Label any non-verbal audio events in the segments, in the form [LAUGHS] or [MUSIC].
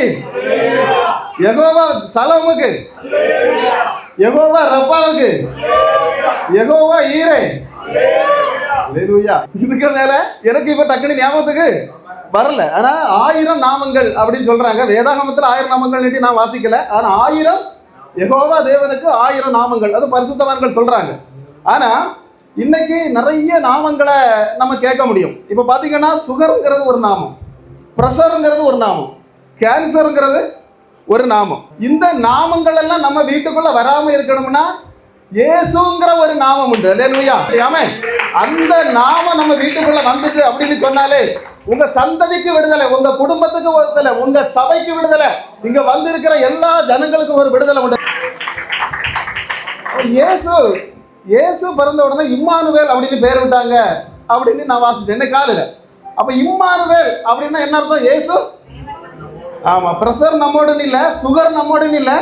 எகோவா யெகோவா சலோமுக்கு. எகோவா ரப்பாவுக்கு. எகோவா ஈரே. இதுக்கு மேல எனக்கு இப்ப டக்குனு ஞாபகத்துக்கு வரல. ஆனா ஆயிரம் நாமங்கள் அப்படின்னு சொல்றாங்க. வேதாகமத்துல ஆயிரம் நாமங்கள் நீட்டி நான் வாசிக்கல. ஆனா ஆயிரம் எகோவா தேவனுக்கு ஆயிரம் நாமங்கள். அது பரிசுத்தவான்கள் சொல்றாங்க. ஆனா இன்னைக்கு நிறைய நாமங்களை நம்ம கேட்க முடியும். இப்போ பார்த்தீங்கன்னா சுகருங்கிறது ஒரு நாமம். ப்ரெஷருங்கிறது ஒரு நாமம். கேன்சருங்கிறது ஒரு நாமம். இந்த நாமங்கள் எல்லாம் நம்ம வீட்டுக்குள்ள வராம இருக்கணும்னா இயேசுங்கிற ஒரு நாமம் உண்டு. அல்லேலூயா ஆமே அந்த நாமம் நம்ம வீட்டுக்குள்ள வந்துட்டு அப்படின்னு சொன்னாலே உங்க சந்ததிக்கு விடுதலை உங்க குடும்பத்துக்கு விடுதலை உங்க சபைக்கு விடுதலை இங்க வந்திருக்கிற எல்லா ஜனங்களுக்கும் ஒரு விடுதலை உண்டு. இயேசு இயேசு பிறந்த உடனே இம்மானுவேல் அப்படின்னு பேர் விட்டாங்க அப்படின்னு நான் வாசிச்சேன். என்ன காலையில். அப்ப இம்மானுவேல் அப்படின்னா என்ன அர்த்தம்? இயேசு ஆமா பிரஷர் நம்மோடுன்னு இல்ல சுகர் நம்மோடுன்னு இல்ல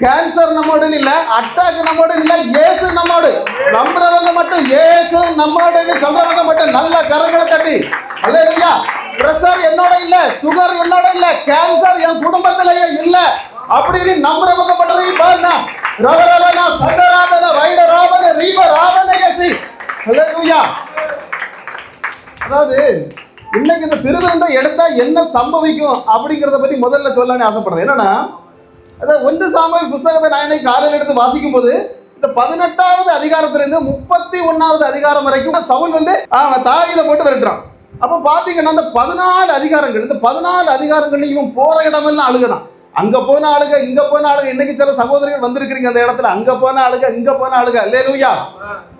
கேன்சர் நம்மோடுன்னு இல்ல அட்டாக் நம்மோடுன்னு இல்ல ஏசு நம்மோடு. நம்புறவங்க மட்டும் ஏசு நம்மோடுன்னு சொல்றவங்க மட்டும் நல்ல கரங்களை தட்டி. அல்லேலூயா பிரஷர் என்னோட இல்ல சுகர் என்னோட இல்ல கேன்சர் என் குடும்பத்திலேயே இல்ல அப்படின்னு நம்புறவங்க மட்டும் பாருங்க ரவரவன சந்தராதன வைடராமன ரீவ ராமனயசி அல்லேலூயா அதாவது இன்னைக்கு இந்த திருவிருந்தை எடுத்தா என்ன சம்பவிக்கும் அப்படிங்கிறத பத்தி முதல்ல சொல்லலாம்னு ஆசைப்படுறேன். என்னன்னா அதாவது ஒன்று சாமுவேல் புஸ்தகத்தை நான் இன்னைக்கு காலையில் எடுத்து வாசிக்கும் போது இந்த பதினெட்டாவது அதிகாரத்திலிருந்து முப்பத்தி ஒன்னாவது அதிகாரம் வரைக்கும் சவுல் வந்து அவன் தாவிதை போட்டு விரட்டுறான். அப்போ பார்த்தீங்கன்னா அந்த பதினாலு அதிகாரங்கள் இந்த பதினாலு அதிகாரங்கள்ல இவன் போற இடமெல்லாம் அழுகுதான். அங்க போன ஆளுக இங்க போன ஆளுக இன்னைக்கு சில சகோதரிகள் வந்திருக்கிறீங்க அந்த இடத்துல. அங்க போன ஆளுக இங்க போன ஆளுக அல்லேலூயா.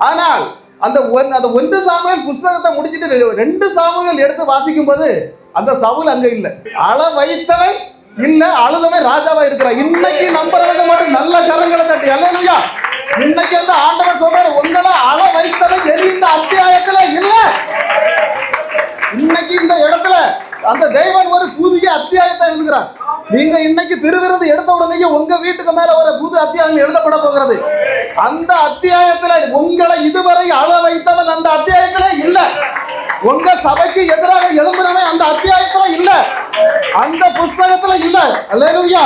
ஆனால் அந்த ஒன் அந்த ஒன்று சாமுவேல் புஸ்தகத்தை முடிச்சுட்டு ரெண்டு சாமுவேல் எடுத்து வாசிக்கும் போது அந்த சவுல் அங்க இல்ல. அள வைத்தவன் இல்ல அழுதவன் ராஜாவா இருக்கிறான். இன்னைக்கு நம்புறவங்க மட்டும் நல்ல கரங்களை தட்டி அல்லேலூயா. இன்னைக்கு வந்து ஆண்டவர் சொல்றாரு உங்களை அள வைத்தவன் எரிந்த அத்தியாயத்துல இல்ல. இன்னைக்கு இந்த இடத்துல அந்த தெய்வன் ஒரு புதிய அத்தியாயத்தை எழுதுகிறார். நீங்க இன்னைக்கு திருவிருது எடுத்த உடனே உங்க வீட்டுக்கு மேல ஒரு புது அத்தியாயம் எழுதப்பட போகிறது. அந்த அத்தியாயத்துல உங்களை இதுவரை அழ வைத்தவன் அந்த அத்தியாயத்துல இல்ல. உங்க சபைக்கு எதிராக எழும்புறவன் அந்த அத்தியாயத்துல இல்ல. அந்த புஸ்தகத்துல இல்ல. அல்லேலூயா.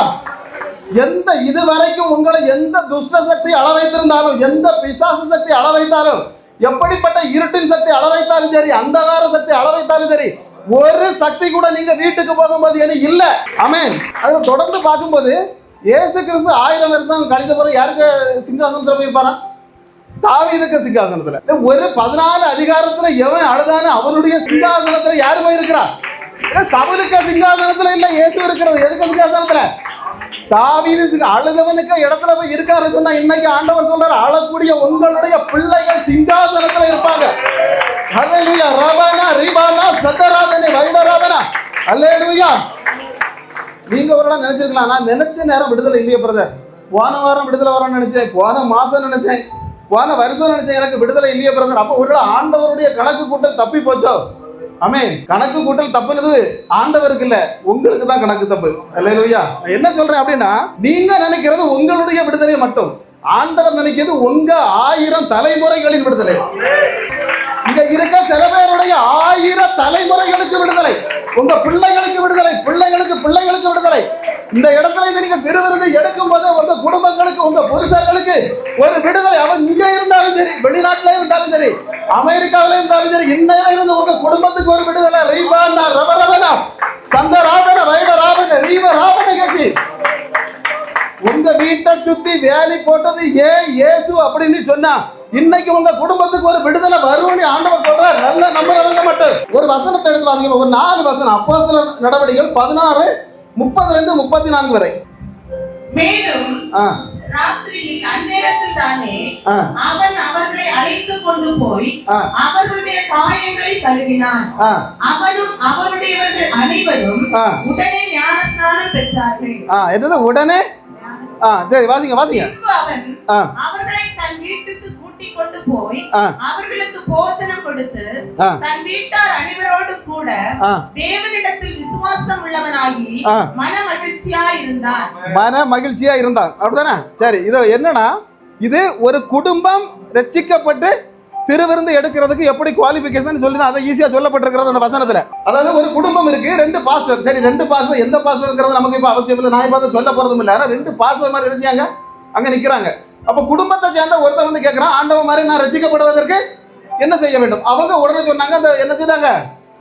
எந்த இதுவரைக்கும் உங்களை எந்த துஷ்ட சக்தி அள வைத்திருந்தாலும் எந்த பிசாசு சக்தி அள வைத்தாலும் எப்படிப்பட்ட இருட்டின் சக்தி அளவைத்தாலும் சரி அந்தகார சக்தி அளவைத்தாலும் சரி ஒரு சக்தி கூட நீங்க வீட்டுக்கு போகும்போது எனக்கு இல்லை. ஆமென். அதை தொடர்ந்து பார்க்கும்போது ஏசு கிறிஸ்து ஆயிரம் வருஷம் கழிச்ச பிறகு யாருக்கு சிங்காசனத்துல போய் இருப்பாரா? தாவீதுக்கு சிங்காசனத்துல. ஒரு பதினாலு அதிகாரத்துல எவன் அழுதான அவனுடைய சிங்காசனத்துல யாரு போய் இருக்கிறா சவுலுக்கு சிங்காசனத்துல இல்ல இயேசு இருக்கிறது. எதுக்கு சிங்காசனத்துல? தாவீது அழுதவனுக்கு இடத்துல போய் இருக்காரு சொன்னா இன்னைக்கு ஆண்டவர் சொல்றாரு அழக்கூடிய உங்களுடைய பிள்ளைகள் சிங்காசனத்துல இருப்பாங்க. அல்லேலூயா ரபானா ரீபானா சத்தராதனே வைடராபனா அல்லேலூயா நீங்க ஒரு நாள் நினைச்சிருக்கலாம் நான் நினைச்ச நேரம் விடுதலை இல்லையே பிரதர் போன வாரம் விடுதலை வரணும்னு நினைச்சேன் போன மாசம் நினைச்சேன் போன வருஷம் நினைச்சேன் எனக்கு விடுதலை இல்லையே பிரதர் அப்போ ஒரு ஆண்டவருடைய கணக்கு கூட்டம் தப்பி போச்சோ? ஆமே கணக்கு கூட்டல் தப்புனது ஆண்டவருக்கு இல்ல உங்களுக்கு தான் கணக்கு தப்பு. இல்லையா என்ன சொல்றேன் அப்படின்னா நீங்க நினைக்கிறது உங்களுடைய விடுதலை மட்டும். ஆண்டவர் நினைக்கிறது உங்க ஆயிரம் தலைமுறைகளின் விடுதலை. இங்க இருக்க சில பேருடைய ஆயிரம் தலைமுறைகளுக்கு விடுதலை. உங்க பிள்ளைகளுக்கு விடுதலை பிள்ளைகளுக்கு பிள்ளைகளுக்கு விடுதலை. இந்த இடத்துல இது நீங்க திருவிருந்து எடுக்கும் போது உங்க குடும்பங்களுக்கு உங்க புருஷர்களுக்கு ஒரு விடுதலை. அவன் இங்க இருந்தாலும் சரி வெளிநாட்டுல இருந்தாலும் சரி அமெரிக்காவில இருந்தாலும் சரி இன்னையில இருந்து உங்க குடும்பத்துக்கு ஒரு விடுதலை. ரீபானா ரவரவனா சந்த ராவண வைட ராவண ரீவ ராவண கேசி. உங்க வீட்டை சுத்தி வேலை போட்டது ஏன் இயேசு அப்படின்னு சொன்னா இன்னைக்கு உங்க குடும்பத்துக்கு ஒரு விடுதலை வரும்னு ஆண்டவர் சொல்றார். நல்ல நம்புறவங்க மட்டும். ஒரு வசனத்தை எடுத்து வாசிக்கணும் ஒரு நாலு வசனம். அப்போ நடவடிக்கைகள் பதினாறு முப்பதுல இருந்து முப்பத்தி நான்கு வரை. மேலும் ராத்திரியில் அந்நேரத்தில் தானே அவன் அவர்களை அழைத்து கொண்டு போய் ஆ. அவர்களுடைய காயங்களை கழுவினான் ஆ. அவனும் அவருடையவர்கள் அனைவரும் ஆ. உடனே ஞானஸ்நானம் பெற்றார்கள். ஆ என்னது? உடனே? ஆ சரி வாசிங்க வாசிங்க. அவன் ஆ. அவர்களை தன் கூட்டிக் கொண்டு போய். அவர்களுக்கு போஜனம் கொடுத்து. தன் வீட்டார் அனைவரோடு கூட. தேவனிடத்தில் விசுவாசம் உள்ளவனாகி. மன மகிழ்ச்சியா இருந்தான் மன மகிழ்ச்சியா இருந்தான் அப்படிதானே? சரி இது என்னன்னா இது ஒரு குடும்பம் ரட்சிக்கப்பட்டு திருவிருந்து எடுக்கிறதுக்கு எப்படி குவாலிஃபிகேஷன் சொல்லி தான் அதை ஈஸியா சொல்லப்பட்டிருக்கிறது அந்த வசனத்துல. அதாவது ஒரு குடும்பம் இருக்கு ரெண்டு பாஸ்டர் சரி ரெண்டு பாஸ்டர் எந்த பாஸ்டர் இருக்கிறது நமக்கு இப்ப அவசியம் இல்லை. நான் இப்ப அதை சொல்ல போறதும் இல்லை. ஆனா ரெண்டு பாஸ்டர் மாதிரி நினைச்சாங்க அங்க நிக்கிறாங்க. அப்ப குடும்பத்தை சேர்ந்த ஒருத்தர் வந்து கேட்கிறான் ஆண்டவன் மாதிரி நான் ரசிக்கப்படுவதற்கு என்ன செய்ய வேண்டும்? அவங்க உடனே சொன்னாங்க அந்த என்ன செய்தாங்க?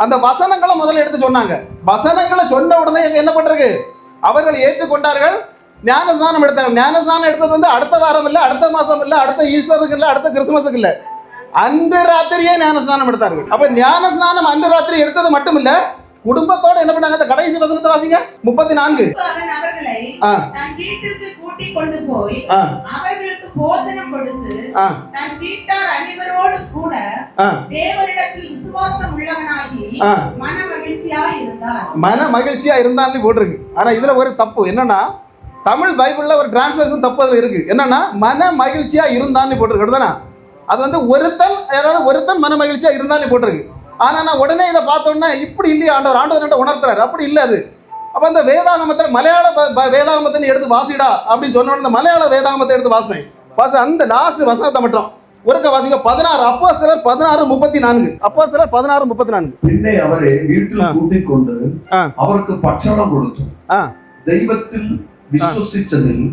அந்த வசனங்களை முதல்ல எடுத்து சொன்னாங்க. வசனங்களை சொன்ன உடனே என்ன பண்றது? அவர்கள் ஏற்றுக்கொண்டார்கள் ஞான ஸ்நானம் எடுத்தாங்க ஞான ஸ்நானம் எடுத்தது வந்து அடுத்த வாரம் இல்லை அடுத்த மாசம் இல்லை அடுத்த ஈஸ்டருக்கு இல்லை அடுத்த கிறிஸ்துமஸுக்கு இல்லை. அன்று ராத்திரியே ஞான ஸ்நானம் எடுத்தார்கள். அப்ப ஞான ஸ்நானம் அன்று ராத்திரி எடுத்தது மட்டும் இல்லை குடும்பத்தோட என்ன பண்ணாங்க? அந்த கடைசி வசனத்தை வாசிங்க. முப்பத்தி நான்கு. மன மகிழ்ச்சியா இருந்தான்னு போட்டிருக்கு. ஆனா இதுல ஒரு தப்பு. என்னன்னா தமிழ் பைபிள்ல ஒரு டிரான்ஸ்லேஷன் தப்பு அதுல இருக்கு. என்னன்னா மன மகிழ்ச்சியா இருந்தான்னு போட்டிருக்கு. தானே அது வந்து ஒருத்தன் ஏதாவது ஒருத்தன் மன மகிழ்ச்சியா இருந்தான்னு போட்டிருக்கு. ஆனால் நான் உடனே இதை பார்த்தோன்னா இப்படி இல்லையா ஆண்டவர் ஆண்டவர் உணர்த்துறாரு. அப்படி இல்லை அது. அப்போ அந்த வேதாகமத்தில் மலையாள வேதாகமத்தை எடுத்து வாசிடா அப்படின்னு சொன்னோன்னு அந்த மலையாள வேதாகமத்தை எடுத்து வாசினேன். வாச அந்த லாஸ்ட் வசனத்தை மட்டும். ஒருக்க வாசிங்க பதினாறு அப்போ சிலர் பதினாறு முப்பத்தி நான்கு அப்போ சிலர் பதினாறு முப்பத்தி நான்கு பின்னே அவரை வீட்டில் கூட்டிக் கொண்டு அவருக்கு பட்சணம் கொடுத்து தெய்வத்தில் விசுவசிச்சதில்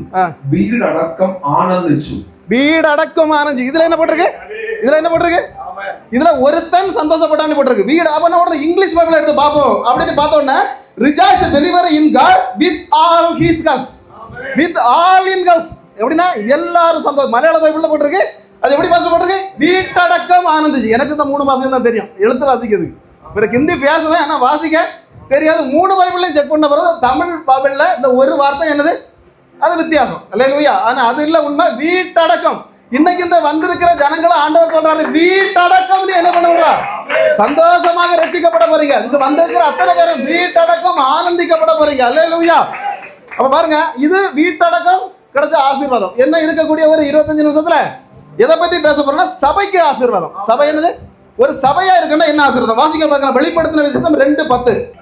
வீடடக்கம் ஆனந்திச்சு. வீடடக்கம் ஆனந்திச்சு. இதுல என்ன போட்டிருக்கு? இதுல என்ன போட்டிருக்கு? இதுல ஒருத்தன் சந்தோஷப்பட்டான்னு போட்டிருக்கு. வீடு அவன உடனே இங்கிலீஷ் பைபிள் எடுத்து பார்ப்போம். அப்படின்னு பார்த்தோன்னே rejoice deliver in God with all his guts with all in guts எப்படின்னா எல்லாரும் சந்தோஷம் மலையாள பைபிள்ல போட்டிருக்கு. அது எப்படி பாசம் போட்டிருக்கு? வீட்டடக்கம் ஆனந்துச்சு எனக்கு இந்த மூணு மாசம் தான் தெரியும். எழுத்து வாசிக்கிறது. பிறகு ஹிந்தி பேசுவேன் ஆனால் வாசிக்க தெரியாது. மூணு பைபிளையும் செக் பண்ண பிறகு தமிழ் பைபிளில் இந்த ஒரு வார்த்தை என்னது? அது வித்தியாசம். இல்லையா ஆனால் அது இல்லை உண்மை. வீட்டடக்கம். இன்னைக்கு இந்த வந்திருக்கிற ஜனங்களை ஆண்டவர் சொல்றாரு வீட்டடக்கம் நீ என்ன பண்ண விடுறா சந்தோஷமாக ரசிக்கப்பட போறீங்க. இங்க வந்திருக்கிற அத்தனை பேரும் வீட்டடக்கம் ஆனந்திக்கப்பட போறீங்க. அல்லேலூயா. அப்ப பாருங்க இது வீட்டடக்கம் கிடைச்ச ஆசீர்வாதம். என்ன இருக்கக்கூடிய ஒரு இருபத்தஞ்சு நிமிஷத்துல? எதை பற்றி பேச போறோம்னா சபைக்கு ஆசீர்வாதம். சபை என்னது? ஒரு சபையா இருக்குன்னா என்ன ஆசீர்வாதம்? வாசிக்க பார்க்கலாம். வெளிப்படுத்தின விசேஷம் ரெண்டு பத்து.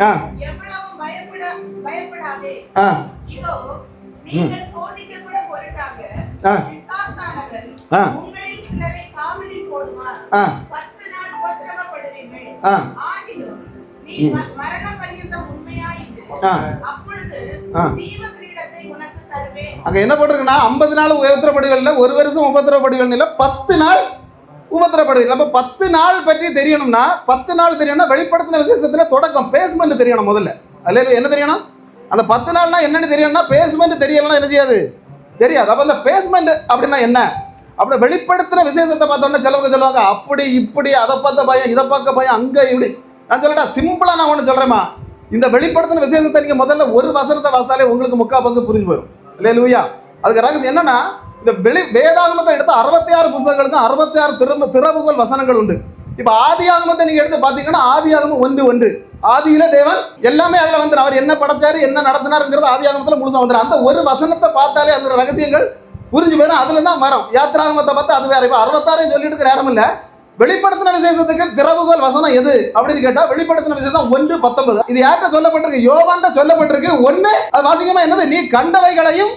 ஆ. ஆ. ஆ. ஆ. ஆ. ஆ. அங்க என்ன போட்டிருக்குன்னா ஐம்பது நாள் உபத்திரப்படுகள் ஒரு வருஷம் உபத்திரப்படுகள் இல்ல பத்து நாள் உபத்திரப்படுகள் அப்ப பத்து நாள் பற்றி தெரியணும்னா பத்து நாள் தெரியணும்னா வெளிப்படுத்தின விசேஷத்துல தொடக்கம் பேஸ்மெண்ட் தெரியணும் முதல்ல. அல்ல என்ன தெரியணும்? அந்த பத்து நாள்னா என்னன்னு தெரியணும்னா பேஸ்மெண்ட் தெரியலன்னா என்ன செய்யாது? தெரியாது. அப்ப அந்த பேஸ்மெண்ட் அப்படின்னா என்ன? அப்படி வெளிப்படுத்தின விசேஷத்தை பார்த்தோன்னா சிலவங்க சொல்லுவாங்க அப்படி இப்படி அதை பார்த்த பயம் இதை பார்க்க பயம் அங்கே இப்படி. நான் சொல்லட்டா சிம்பிளாக நான் ஒன்று சொல்கிறேம்மா இந்த வெளிப்படுத்தின விசேஷத்தை நீங்கள் முதல்ல ஒரு வசனத்தை வாசித்தாலே உங்களுக்கு முக்கா பங்கு புரிஞ்சு போயிடும் இல்லையா லூயா அதுக்கு ரகசியம் என்னன்னா இந்த வெளி வேதாகமத்தை எடுத்த அறுபத்தி ஆறு புஸ்தகங்களுக்கும் அறுபத்தி ஆறு திறம திறவுகோல் வசனங்கள் உண்டு. இப்போ ஆதி ஆகமத்தை நீங்கள் எடுத்து பார்த்தீங்கன்னா ஆதி ஆகமம் ஒன்று ஒன்று. ஆதியில தேவன் எல்லாமே அதில் வந்துடும் அவர் என்ன படைச்சாரு என்ன நடத்தினாருங்கிறது ஆதி ஆகமத்தில் முழுசாக வந்துடும் அந்த ஒரு வசனத்தை பார்த்தாலே அந்த ரகசியங்கள் புரிஞ்சு போயிடும் அதுல தான் வரும் யாத்திராகமத்தை பார்த்தா அது வேற. இப்போ அறுபத்தாறு சொல்லிட்டு இருக்கிற நேரம் இல்ல. வெளிப்படுத்தின விசேஷத்துக்கு திறவுகோல் வசனம் எது அப்படின்னு கேட்டா வெளிப்படுத்தின விசேஷம் ஒன்று பத்தொன்பது. இது யார்கிட்ட சொல்லப்பட்டிருக்கு? யோவான்ட்ட சொல்லப்பட்டிருக்கு. ஒண்ணு அது வாசிக்கமா என்னது? நீ கண்டவைகளையும்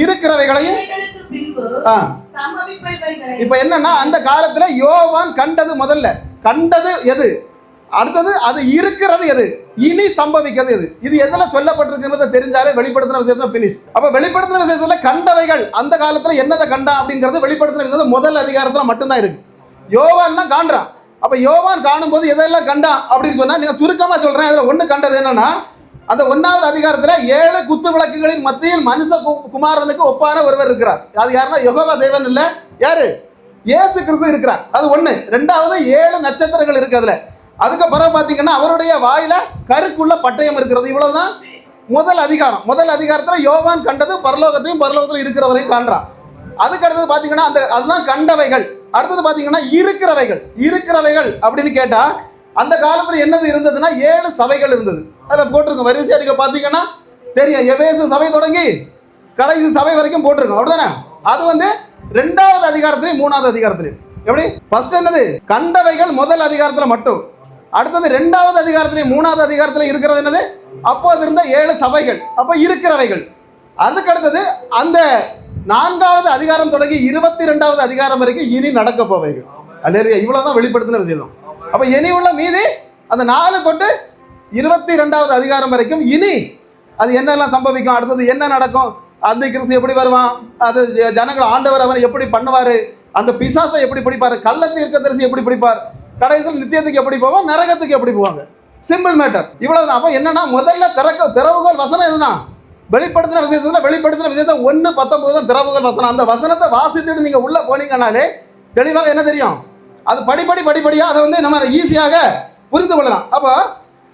இருக்கிறவைகளையும் இப்ப என்னன்னா அந்த காலத்துல யோவான் கண்டது முதல்ல. கண்டது எது? அடுத்தது அது இருக்கிறது எது? இனி சம்பவிக்கிறது எது? இது எதுல சொல்லப்பட்டிருக்கிறத தெரிஞ்சாலே வெளிப்படுத்தின விசேஷம் பினிஷ் அப்ப வெளிப்படுத்தின விசேஷத்துல கண்டவைகள் அந்த காலத்துல என்னதை கண்டா அப்படிங்கிறது வெளிப்படுத்தின விசேஷம் முதல் அதிகாரத்துல மட்டும்தான் இருக்கு. யோவான் தான் காண்றான் அப்ப யோவான் காணும்போது எதெல்லாம் கண்டான் அப்படின்னு சொன்னா நீங்க சுருக்கமா சொல்றேன். இதுல ஒண்ணு கண்டது என்னன்னா அந்த ஒன்னாவது அதிகாரத்துல ஏழு குத்து விளக்குகளின் மத்தியில் மனுஷ கு- குமாரனுக்கு ஒப்பான ஒருவர் இருக்கிறார். அது யாருன்னா யோகா தேவன் இல்ல. யாரு? இயேசு கிறிஸ்து இருக்கிறார். அது ஒண்ணு. ரெண்டாவது ஏழு நட்சத்திரங்கள் இருக்கு அதுல. அதுக்கப்புறம் பார்த்தீங்கன்னா அவருடைய வாயில கருக்குள்ள பட்டயம் இருக்கிறது. இவ்வளவுதான் முதல் அதிகாரம். முதல் அதிகாரத்தில் யோவான் கண்டது பரலோகத்தையும் பரலோகத்தில் இருக்கிறவரையும் காண்றான். அதுக்கு அடுத்தது பாத்தீங்கன்னா அந்த அதுதான் கண்டவைகள். அடுத்தது பார்த்தீங்கன்னா இருக்கிறவைகள். இருக்கிறவைகள் அப்படின்னு கேட்டால் அந்த காலத்தில் என்னது இருந்ததுன்னா ஏழு சபைகள் இருந்தது. அதில் போட்டிருக்கோம். வரிசையாக இருக்க. பார்த்தீங்கன்னா தெரியும். எவேசு சபை தொடங்கி கடைசி சபை வரைக்கும் போட்டிருக்கோம். அப்படிதானே? அது வந்து ரெண்டாவது அதிகாரத்திலையும் மூணாவது அதிகாரத்திலையும். எப்படி? ஃபர்ஸ்ட் என்னது? கண்டவைகள் முதல் அதிகாரத்தில் மட்டும். அடுத்தது ரெண்டாவது அதிகாரத்திலையும் மூணாவது அதிகாரத்திலையும் இருக்கிறது என்னது? அப்போது இருந்த ஏழு சபைகள். அப்போ இருக்கிறவைகள். அதுக்கு அடுத்தது அந்த நான்காவது அதிகாரம் தொடங்கி இருபத்தி ரெண்டாவது அதிகாரம் வரைக்கும் இனி நடக்க போவைகள். அநேறு இவ்வளோ தான் வெளிப்படுத்தின விஷயம் அப்போ இனி உள்ள மீதி அந்த நாலு தொட்டு இருபத்தி ரெண்டாவது அதிகாரம் வரைக்கும் இனி அது என்னெல்லாம் சம்பவிக்கும்? அடுத்தது என்ன நடக்கும்? அந்த கிறிஸ்து எப்படி வருவான்? அது ஜனங்கள் ஆண்டவர் அவன் எப்படி பண்ணுவார்? அந்த பிசாசை எப்படி பிடிப்பார்? கள்ளத்து இருக்க எப்படி பிடிப்பார்? கடைசியில் நித்தியத்துக்கு எப்படி போவோம் நரகத்துக்கு எப்படி போவாங்க? சிம்பிள் மேட்டர் இவ்வளவுதான். அப்போ என்னன்னா முதல்ல திறக்க திறவுகள் வசனம் இதுதான் வெளிப்படுத்தின விசேஷத்தில் வெளிப்படுத்தின விசேஷம் ஒன்று பத்தொன்பது தான் திறவுகள் வசனம். அந்த வசனத்தை வாசித்துட்டு நீங்கள் உள்ளே போனீங்கன்னாலே தெளிவாக என்ன தெரியும்? அது படிப்படி படிப்படியாக அதை வந்து நம்ம ஈஸியாக புரிந்து கொள்ளலாம். அப்போ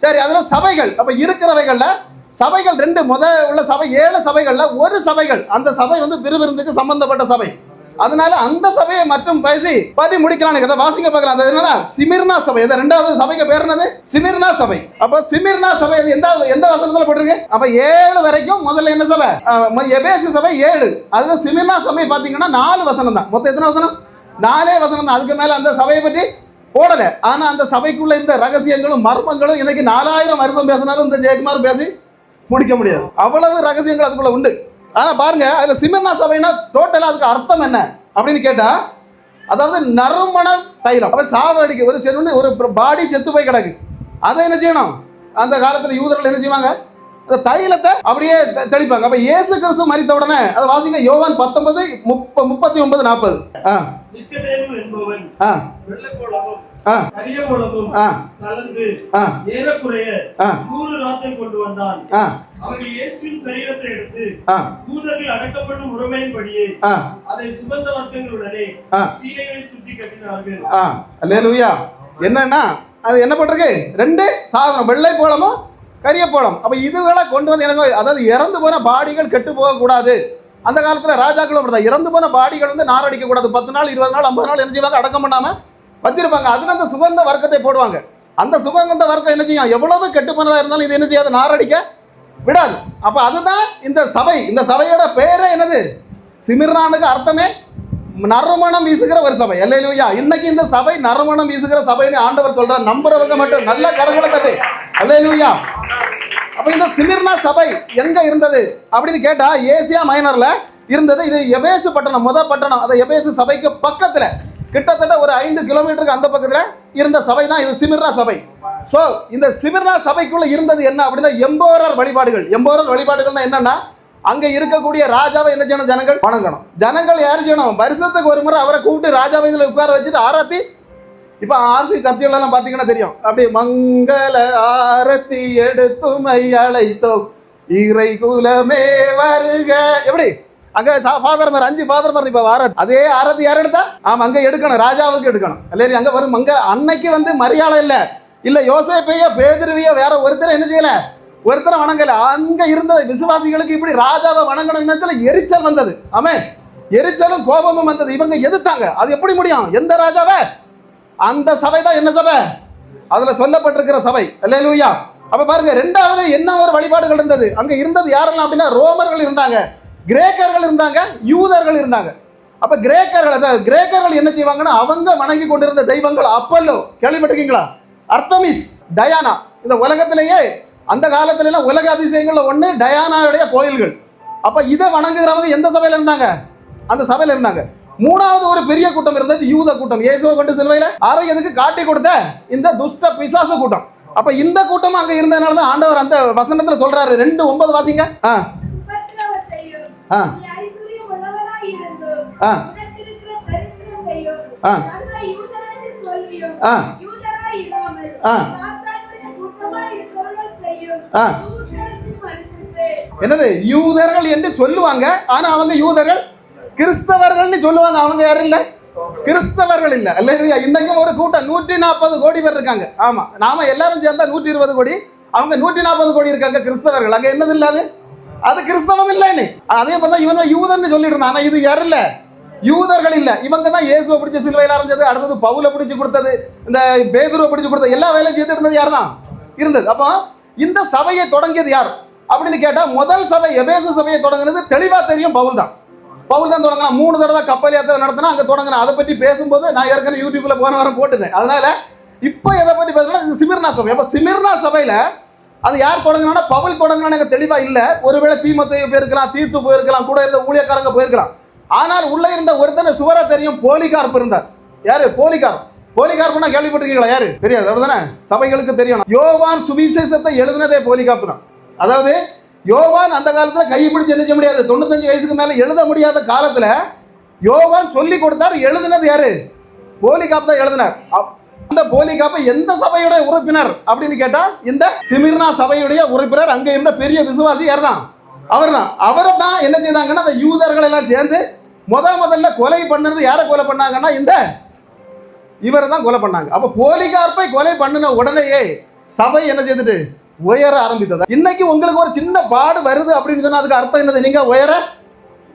சரி அதில் சபைகள். அப்போ இருக்கிறவைகளில் சபைகள் ரெண்டு. முத உள்ள சபை ஏழு சபைகளில் ஒரு சபைகள். அந்த சபை வந்து திருவிருந்துக்கு சம்பந்தப்பட்ட சபை. அதனால அந்த சபையை மட்டும் பேசி பற்றி முடிக்கலாம் கதை வாசிக்க பார்க்கலாம். அது என்னன்னா சிமிர்னா சபை. இந்த ரெண்டாவது சபைக்கு பேர் என்னது? சிமிர்னா சபை. அப்போ சிமிர்னா சபை அது எந்த எந்த வசனத்தில் போட்டிருக்கு? அப்போ ஏழு வரைக்கும் முதல்ல என்ன சபை? ம- எபேசு சபை ஏழு. அதுல சிமிர்னா சபை பாத்தீங்கன்னா நாலு வசனம் தான் மொத்தம் எத்தனை வசனம்? நாலே வசனம் தான் அதுக்கு மேல அந்த சபையை பற்றி போடல. ஆனா அந்த சபைக்குள்ள இந்த ரகசியங்களும் மர்மங்களும் இன்னைக்கு நாலாயிரம் வருஷம் பேசினாலும் இந்த ஜெயக்குமார் பேசி முடிக்க முடியாது. அவ்வளவு ரகசியங்கள் அதுக்குள்ள உண்டு. ஆனா பாருங்க அதுல சிமர்னா சபைனா டோட்டலா அதுக்கு அர்த்தம் என்ன அப்படின்னு கேட்டா அதாவது நறுமண தைலம். அப்ப சாவடிக்கு ஒரு சென்று ஒரு பாடி செத்து போய் கிடக்கு. அதை என்ன செய்யணும்? அந்த காலத்துல யூதர்கள் என்ன செய்வாங்க? அந்த தைலத்தை அப்படியே தெளிப்பாங்க. அப்ப இயேசு கிறிஸ்து மரித்த உடனே அதை வாசிங்க யோவான் பத்தொன்பது முப்ப முப்பத்தி ஒன்பது நாற்பது. ஆ. ஆ. கரியமுளமும் ஆ. கலந்து ஏறக்குறைய நூறு ராத்தை கொண்டு வந்தான். ஆ. அவர்கள் இயேசுவின் சரீரத்தை எடுத்து ஆ. தூதர்கள் அடக்கப்படும் முறைமையின்படியே ஆ. அதை சுகந்த வர்க்கங்களுடனே ஆ. சீலைகளை சுற்றி கட்டினார்கள். ஆ. அல்லேலூயா. என்னன்னா அது என்ன பண்றது ரெண்டு சாதனம் வெள்ளை போலமும் கரிய போலம் அப்ப இதுகளை கொண்டு வந்து எனக்கு அதாவது இறந்து போன பாடிகள் கெட்டு போகக்கூடாது. அந்த காலத்துல ராஜாக்களும் இறந்து போன பாடிகள் வந்து நாரடிக்க கூடாது பத்து நாள் இருபது நாள் ஐம்பது நாள் என்ன செய்வாங்க? அடக்கம் பண்ணாம வச்சிருப்பாங்க. அதில் அந்த சுகந்த வர்க்கத்தை போடுவாங்க. அந்த சுகந்த வர்க்கம் என்ன செய்யும்? எவ்வளவு கெட்டு இருந்தாலும் இது என்ன செய்யாது? நாரடிக்க விடாது. அப்போ அதுதான் இந்த சபை. இந்த சபையோட பேரே என்னது? சிமிர்னானுக்கு அர்த்தமே நறுமணம் வீசுகிற ஒரு சபை. அல்லேலூயா. இன்னைக்கு இந்த சபை நறுமணம் வீசுகிற சபைன்னு ஆண்டவர் சொல்றார். நம்புறவங்க மட்டும் நல்ல கரங்களை தட்டு. அல்லையா அப்ப இந்த சிமிர்னா சபை எங்க இருந்தது? அப்படின்னு கேட்டா ஏசியா மைனர்ல இருந்தது. இது எபேசு பட்டணம் முத பட்டணம். அந்த எபேசு சபைக்கு பக்கத்துல கிட்டத்தட்ட ஒரு ஐந்து கிலோமீட்டருக்கு அந்த பக்கத்தில் இருந்த சபை தான் இது சிமிர்னா சபை. ஸோ இந்த சிமிர்னா சபைக்குள்ள இருந்தது என்ன அப்படின்னா எம்போரர் வழிபாடுகள். எம்போரர் வழிபாடுகள்னா என்னன்னா அங்கே இருக்கக்கூடிய ராஜாவை என்ன செய்யணும்? ஜனங்கள் வணங்கணும். ஜனங்கள் யார் செய்யணும்? வருஷத்துக்கு ஒரு முறை அவரை கூப்பிட்டு ராஜாவை இதில் உட்கார வச்சுட்டு ஆராத்தி இப்போ ஆர்சி சர்ச்சைகள்லாம் பார்த்தீங்கன்னா தெரியும். அப்படி மங்கள ஆரத்தி எடுத்துமை அழைத்தோம். இறை குலமே வருக. எப்படி? அங்க ஃபாதர்மார் அஞ்சு ஃபாதர்மார் இப்ப இப்போ அதே ஆரதி யார் எடுத்தா? ஆமா அங்க எடுக்கணும் ராஜாவுக்கு எடுக்கணும். இல்லையா அங்க வரும். அங்க அன்னைக்கு வந்து மரியாதை இல்லை. இல்ல யோசேப்பையோ பேதிருவியோ வேற ஒருத்தரை என்ன செய்யல? ஒருத்தரை வணங்கல. அங்க இருந்த விசுவாசிகளுக்கு இப்படி ராஜாவை வணங்கணும்னு எரிச்சல் வந்தது. ஆமே எரிச்சலும் கோபமும் வந்தது. இவங்க எதிர்த்தாங்க. அது எப்படி முடியும்? எந்த ராஜாவை? அந்த சபை தான் என்ன சபை? அதுல சொல்லப்பட்டிருக்கிற சபை. அல்லேலூயா. அப்ப பாருங்க ரெண்டாவது என்ன ஒரு வழிபாடுகள் இருந்தது? அங்க இருந்தது யாரெல்லாம் அப்படின்னா ரோமர்கள் இருந்தாங்க. கிரேக்கர்கள் இருந்தாங்க யூதர்கள் இருந்தாங்க. அப்ப கிரேக்கர்கள் அதாவது கிரேக்கர்கள் என்ன செய்வாங்கன்னா அவங்க வணங்கி கொண்டிருந்த தெய்வங்கள் அப்பல்லோ கேள்விப்பட்டிருக்கீங்களா? Artemis Diana. இந்த உலகத்திலேயே அந்த காலத்துல எல்லாம் உலக அதிசயங்கள்ல ஒண்ணு டயானாவுடைய கோயில்கள். அப்ப இதை வணங்குகிறவங்க எந்த சபையில இருந்தாங்க? அந்த சபையில இருந்தாங்க. மூணாவது ஒரு பெரிய கூட்டம் இருந்தது யூத கூட்டம். இயேசுவை கொண்டு சிலுவையில ஆரோக்கியத்துக்கு காட்டி கொடுத்த? இந்த துஷ்ட பிசாச கூட்டம். அப்ப இந்த கூட்டம் அங்க இருந்ததுனால தான் ஆண்டவர் அந்த வசனத்துல சொல்றாரு. ரெண்டு ஒன்பது வாசிங்க. ஆ. ஆ. ஆ. ஆ. ஆ. ஆ. ஆ. என்னது யூதர்கள் என்று சொல்லுவாங்க ஆனா அவங்க யூதர்கள் கிறிஸ்தவர்கள்னு சொல்லுவாங்க அவங்க யாரும் இல்ல கிறிஸ்தவர்கள் இல்ல இல்லையா இன்னைக்கும் ஒரு கூட்டம் நூற்றி நாற்பது கோடி பேர் இருக்காங்க ஆமா நாம எல்லாரும் சேர்ந்தா நூற்றி இருபது கோடி அவங்க நூற்றி நாற்பது கோடி இருக்காங்க கிறிஸ்தவர்கள் அங்க என்னது இல்லாது அது கிறிஸ்தவம் இல்லைன்னு. அதே போல இவன் யூதன்னு சொல்லிட்டு இருந்தான் ஆனா இது யாரும் யூதர்கள் இல்ல. இவங்க தான் இயேசுவை பிடிச்ச சிலுவையில் அரைஞ்சது அடுத்தது பவுலை பிடிச்சு கொடுத்தது இந்த பேதுருவை பிடிச்சு கொடுத்தது எல்லா வேலையும் செய்துட்டு இருந்தது யார் தான்? இருந்தது. அப்போ இந்த சபையை தொடங்கியது யார்? அப்படின்னு கேட்டால் முதல் சபை எபேசு சபையை தொடங்கினது தெளிவா தெரியும் பவுல் தான். பவுல் தான் தொடங்கினா மூணு தடவை கப்பல் யாத்திரை நடத்தினா அங்கே தொடங்கினா. அதை பற்றி பேசும்போது நான் ஏற்கனவே யூடியூப்ல போன வாரம் போட்டுட்டேன். அதனால இப்போ எதை பற்றி பேசுனா இது சிமிர்னா சபை. அப்போ சிமிர்னா சபையில் அது யார் தொடங்கினா பவுல் தொடங்கினா எனக்கு தெளிவா இல்ல. ஒருவேளை தீமத்தை போயிருக்கலாம் தீர்த்து போயிருக்கலாம் கூட இருந்த ஊழியக்காரங்க போயிருக்கலாம். ஆனால் உள்ள இருந்த ஒருத்தனை சுவராக தெரியும் போலிகார்ப் இருந்தார். யாரு? போலிகார். போலிகார்ப்னா கேள்விப்பட்டிருக்கீங்களா? யாரு? தெரியாது. அப்படிதானே? சபைகளுக்கு தெரியும். யோவான் சுவிசேஷத்தை எழுதுனதே போலிகாப்பு தான். அதாவது யோவான் அந்த காலத்துல கை பிடிச்சி என்ன முடியாது? தொண்ணூத்தஞ்சு வயசுக்கு மேல எழுத முடியாத காலத்துல யோவான் சொல்லி கொடுத்தார் எழுதுனது யாரு? போலிகாப் தான் எழுதினார். இந்த போலி போலிகாப்பை எந்த சபையுடைய உறுப்பினர் அப்படின்னு கேட்டா இந்த சிமிர்னா சபையுடைய உறுப்பினர் அங்க இருந்த பெரிய விசுவாசி யார் தான். அவர் தான். அவரை தான் என்ன செய்தாங்கன்னா அந்த யூதர்கள் எல்லாம் சேர்ந்து முத முதல்ல கொலை பண்ணது யாரை கொலை பண்ணாங்கன்னா இந்த இவரை தான் கொலை பண்ணாங்க. அப்ப போலிகார்ப்பை கொலை பண்ணின உடனேயே சபை என்ன செய்துட்டு உயர ஆரம்பித்ததா. இன்னைக்கு உங்களுக்கு ஒரு சின்ன பாடு வருது அப்படின்னு சொன்னா அதுக்கு அர்த்தம் என்னது? நீங்க உயர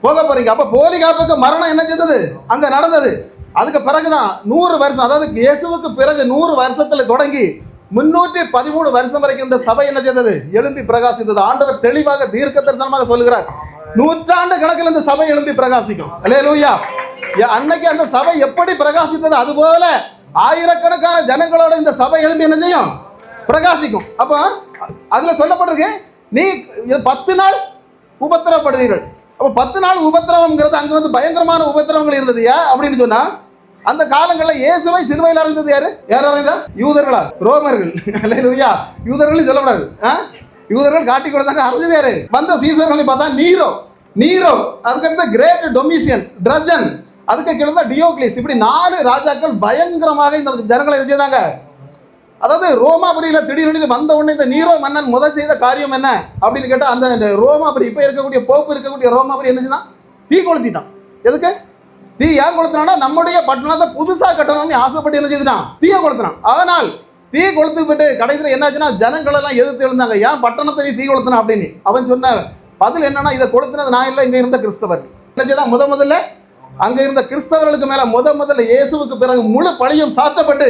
போக போறீங்க. அப்ப போலிகாப்புக்கு மரணம் என்ன செய்தது? அங்க நடந்தது. அதுக்கு பிறகுதான் நூறு வருஷம் அதாவது இயேசுவுக்கு பிறகு நூறு வருஷத்துல தொடங்கி முன்னூற்றி பதிமூணு வருஷம் வரைக்கும் இந்த சபை என்ன செய்தது? எழும்பி பிரகாசித்தது. ஆண்டவர் தெளிவாக தீர்க்க தரிசனமாக சொல்லுகிறார். நூற்றாண்டு கணக்கில் இந்த சபை எழும்பி பிரகாசிக்கும். அல்லேலூயா. அன்னைக்கு அந்த சபை எப்படி பிரகாசித்தது? அதுபோல ஆயிரக்கணக்கான ஜனங்களோட இந்த சபை எழும்பி என்ன செய்யும்? பிரகாசிக்கும். அப்போ அதுல சொல்லப்பட்டிருக்கு நீ இது பத்து நாள் உபத்திரப்படுவீர்கள். அப்போ பத்து நாள் உபத்திரவங்கிறது அங்கே வந்து பயங்கரமான உபத்திரவங்கள் இருந்தது ஏன்? அப்படின்னு சொன்னால் அந்த காலங்களில் இயேசுவை சிலுவையில் அறிந்தது யாரு? யார் அறிந்தா யூதர்களா? ரோமர்கள். [LAUGHS] அல்லேலூயா. யூதர்கள் சொல்லக்கூடாது ஆ? யூதர்கள் காட்டி கொடுத்தாங்க அறிஞ்சது யாரு? வந்த சீசர்களை பார்த்தா நீரோ. நீரோ. அதுக்கடுத்த கிரேட் டொமிசியன் ட்ரஜன். அதுக்கு கீழே டியோக்ளிஸ். இப்படி நாலு ராஜாக்கள் பயங்கரமாக இந்த ஜனங்களை என்ன செய்தாங்க? அதாவது ரோமாபுரியில் திடீர்னு வந்த உடனே இந்த நீரோ மன்னன் முதல் செய்த காரியம் என்ன அப்படின்னு கேட்டால் அந்த ரோமாபுரி இப்போ இருக்கக்கூடிய போப்பு இருக்கக்கூடிய ரோமாபுரி என்ன செய்தான்? தீ கொளுத்திட்டான். எதுக்கு? தீ ஏன் கொளுத்தினான்னா நம்முடைய பட்டணத்தை புதுசாக கட்டணும்னு ஆசைப்பட்டு என்ன செய்தான் தீயை கொளுத்தினான். அதனால் தீ கொளுத்து விட்டு கடைசியில் என்னாச்சுன்னா ஜனங்களெல்லாம் எதிர்த்து எழுந்தாங்க. ஏன் பட்டணத்தை நீ தீ கொளுத்தினா அப்படின்னு? அவன் சொன்ன பதில் என்னன்னா இதை கொளுத்தினது நான் இல்லை இங்கே இருந்த கிறிஸ்தவர். என்ன செய்தான்? முத முதல்ல அங்கே இருந்த கிறிஸ்தவர்களுக்கு மேலே முத முதல்ல இயேசுவுக்கு பிறகு முழு பழியும் சாற்றப்பட்டு